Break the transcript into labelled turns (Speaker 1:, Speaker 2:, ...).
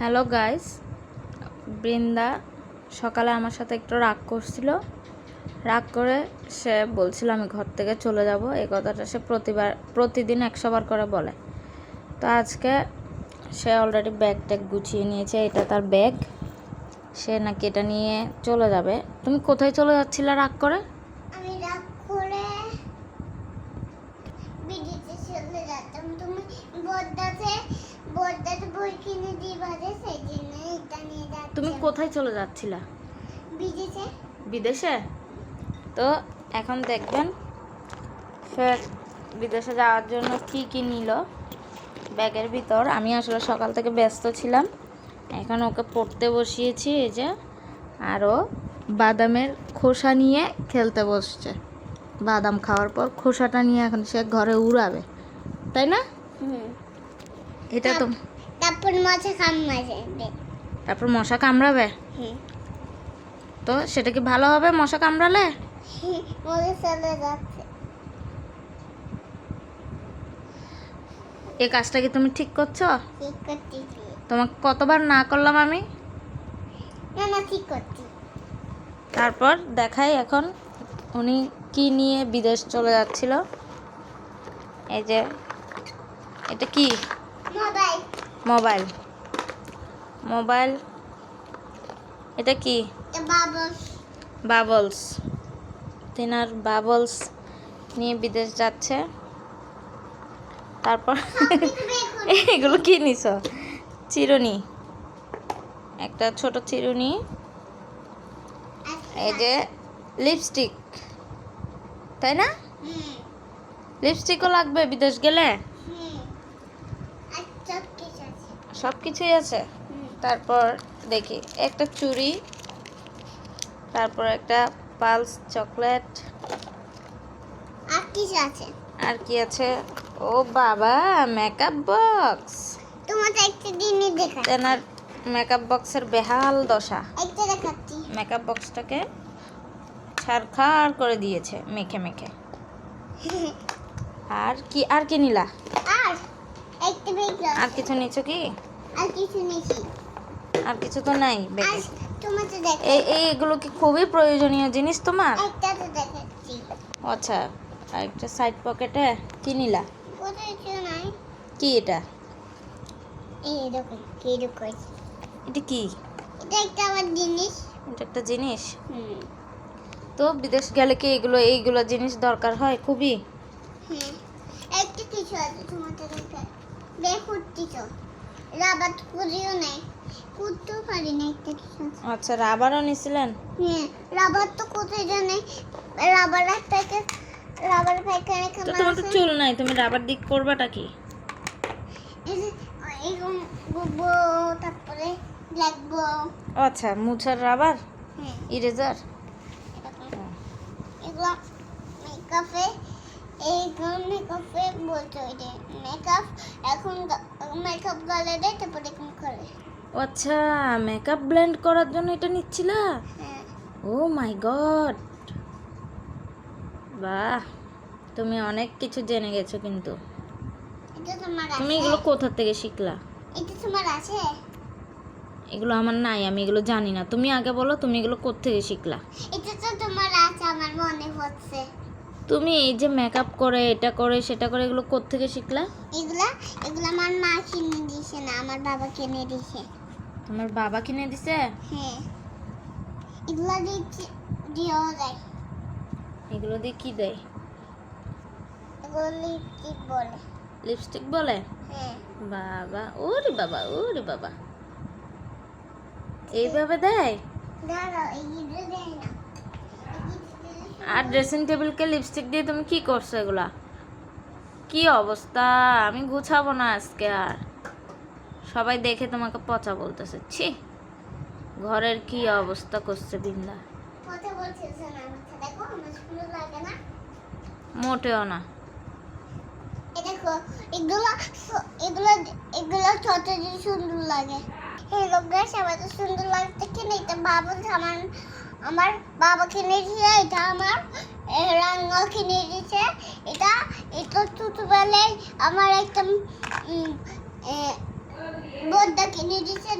Speaker 1: Hello guys Brinda সকালে আমার সাথে একটু রাগ করছিল। রাগ করে সে বলছিল, আমি ঘর থেকে চলে যাব। এই কথাটা সে প্রতিবার, প্রতিদিন একশো বার করে বলে। তো আজকে সে অলরেডি ব্যাগ ট্যাগ গুছিয়ে নিয়েছে, এটা তার ব্যাগ সে নাকি এটা নিয়ে চলে যাবে। তুমি কোথায় চলে যাচ্ছিলে রাগ করে?
Speaker 2: আমি রাগ করে বদ্দাতে বই কিনে দিবা যে সেই জন্য এটা নিয়ে যাচ্ছি।
Speaker 1: তুমি কোথায় চলে যাচ্ছিলা?
Speaker 2: বিদেশে।
Speaker 1: বিদেশে? তো এখন দেখবেন সে বিদেশে যাওয়ার জন্য কি কি নিল ব্যাগের ভিতর। আমি আসলে সকাল থেকে ব্যস্ত ছিলাম। এখন ওকে পড়তে বসিয়েছি এই যে। আরও বাদামের খোসা নিয়ে খেলতে বসছে। বাদাম খাওয়ার পর খোসাটা নিয়ে এখন সে ঘরে উড়াবে। তাই না? এটা তো
Speaker 2: তারপর খাম মাছে
Speaker 1: তারপর মশা কামড়াবে? তো সেটা কি ভালো হবে মশা কামড়ালে?
Speaker 2: ওদের চলে যাচ্ছে।
Speaker 1: এই কাজটা কি তুমি ঠিক করছ?
Speaker 2: ঠিক করতেছি
Speaker 1: তোমাকে কতবার না করলাম আমি?
Speaker 2: না না ঠিক করছি।
Speaker 1: তারপর দেখাই এখন উনি কি নিয়ে বিদেশ চলে যাচ্ছিল। এই যে এটা কি?
Speaker 2: মোবাইল।
Speaker 1: মোবাইল। মোবাইল এটা কি? বাবলস। তেনার বাবলস নিয়ে বিদেশ যাচ্ছে। তারপর এগুলো কি নিছ? চিরুনি। একটা ছোট চিরুনি। এই যে লিপস্টিক তাই না? লিপস্টিকও লাগবে বিদেশ গেলে
Speaker 2: হুম আচ্ছা কিছু আছে
Speaker 1: সব কিছুই আছে। তারপর দেখি একটা চুড়ি তারপর একটা পালস চকলেট।
Speaker 2: আর কি আছে?
Speaker 1: আর কি আছে? ও বাবা মেকআপ বক্স
Speaker 2: তোমাকে একটা জিনিস দেখা
Speaker 1: তেনার মেকআপ বক্সের বেহাল দশা।
Speaker 2: একটা দেখাচ্ছি।
Speaker 1: মেকআপ বক্সটাকে ছাড়খাড় করে দিয়েছে মেখে মেখে। আর কি আর কি নিলা?
Speaker 2: আর
Speaker 1: আর কিছু নিছো কি?
Speaker 2: আর কিছু নিছি
Speaker 1: আর কিছু তো নাই ব্যাগে এই এই এগুলো কি খুবই প্রয়োজনীয় জিনিস তোমার?
Speaker 2: একটা তো দেখাচ্ছি।
Speaker 1: আচ্ছা আর একটা সাইড পকেটে কি নিলা?
Speaker 2: নাই।
Speaker 1: কি এটা?
Speaker 2: এই কি
Speaker 1: এটা কি?
Speaker 2: এটা একটা আমার জিনিস।
Speaker 1: এটা একটা জিনিস?
Speaker 2: হুম।
Speaker 1: তো বিদেশ গেলে কি এগুলো এইগুলো জিনিস দরকার হয় খুবই?
Speaker 2: একটা কিছু আছে তোমাকে দেখা বের করছি তো রাবার করিও নাই। করতেও পারি না একটা
Speaker 1: আচ্ছা রাবারও নিছিলেন?
Speaker 2: হ্যাঁ রাবার তো কোথায় জানে রাবার প্যাকেট রাবার প্যাকেট
Speaker 1: তো তোমার তো চুল নাই তুমি রাবার দিক করবাটা কি?
Speaker 2: এরকম গুবো তারপরে লাগবো
Speaker 1: আচ্ছা মুছার রাবার?
Speaker 2: হ্যাঁ।
Speaker 1: ইরেজার
Speaker 2: এগুলো মেকআপে এইগুলো মেকআপে বলতে ওই যে মেকআপ এখন মেকআপ গালে দেয় তারপরে এরকম করে।
Speaker 1: ও আচ্ছা মেকআপ ব্লেন্ড করার জন্য এটা নিচ্ছিলা?
Speaker 2: হ্যাঁ।
Speaker 1: ও মাই গড বাহ! তুমি অনেক কিছু জেনে গেছো কিন্তু।
Speaker 2: এটা তোমার
Speaker 1: তুমি এগুলো কোথা থেকে শিখলা?
Speaker 2: এটা তোমার আছে?
Speaker 1: এগুলো আমার নাই আমি এগুলো জানি না। তুমি আগে বলো তুমি এগুলো কোথা থেকে শিখলা?
Speaker 2: এটা তো তোমার আছে আমার মনে হচ্ছে।
Speaker 1: তুমি এই যে মেকআপ করে এটা করে সেটা করে এগুলো কোত্থেকে শিখলা?
Speaker 2: এগুলা এগুলা আমার মা কিনে দিয়েছে না আমার বাবা কিনে দিয়েছে
Speaker 1: তোমার বাবা কিনে দিছে?
Speaker 2: হ্যাঁ। এগুলা দিচ্ছি দিয়েও যায়
Speaker 1: এগুলো দিয়ে কি দেয়?
Speaker 2: এগুলো লিপস্টিক বলে।
Speaker 1: লিপস্টিক বলে?
Speaker 2: হ্যাঁ।
Speaker 1: বাবা ওরে বাবা ওরে বাবা। এইভাবে দেয়?
Speaker 2: দাঁড়াও এগুলো দেয় না।
Speaker 1: আর ড্রেসিং টেবিলকে লিপস্টিক দিয়ে তুমি কি করছ এগুলা? কি অবস্থা? আমি গুছাবো না আজকে আর। সবাই দেখে তোমাকে পচা বলতেছে। ছি ঘরের কি অবস্থা করছে বিন্দা?
Speaker 2: না
Speaker 1: মোটেও না।
Speaker 2: দেখো এগুলো এগুলো এগুলো ছোট সুন্দর লাগে। এই লোকরা সবাই তো সুন্দর লাগতে কিনে এটা বাবা আমার আমার বাবা কিনে দিয়েছে এটা আমার রাঙ্গা কিনে দিয়েছে এটা এটা ছোটবেলায় আমার একটা বড়দা কিনে দিচ্ছে